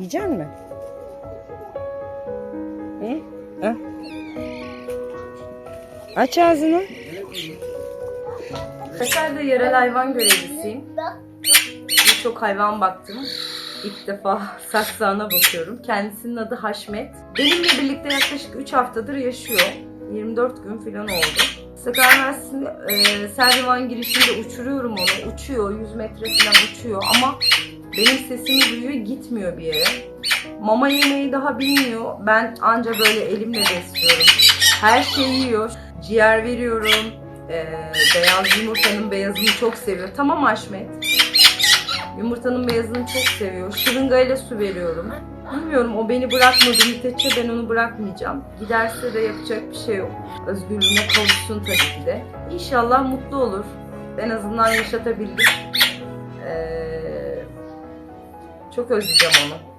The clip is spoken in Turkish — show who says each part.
Speaker 1: Yiyecek mi? Hı? Hı? Aç ağzını. Kaşar'da yerel hayvan görevlisiyim. Birçok hayvan baktım. İlk defa saksağına bakıyorum. Kendisinin adı Haşmet. Benimle birlikte yaklaşık 3 haftadır yaşıyor. 24 gün falan oldu. Sakarya Üniversitesi'nin e, Servivan girişinde uçuruyorum onu. Uçuyor, 100 metre falan uçuyor ama benim sesimi duyuyor, gitmiyor bir yere. Mama yemeği daha bilmiyor. Ben anca böyle elimle besliyorum. Her şeyi yiyor. Ciğer veriyorum. E, beyaz yumurtanın beyazını çok seviyor. Tamam Haşmet. Yumurtanın beyazını çok seviyor. Şırıngayla su veriyorum. Bilmiyorum o beni bırakmadı müddetçe ben onu bırakmayacağım. Giderse de yapacak bir şey yok. Özgürlüğüne kavuşsun tabii ki de. İnşallah mutlu olur. En azından yaşatabildik. Çok özleyeceğim onu.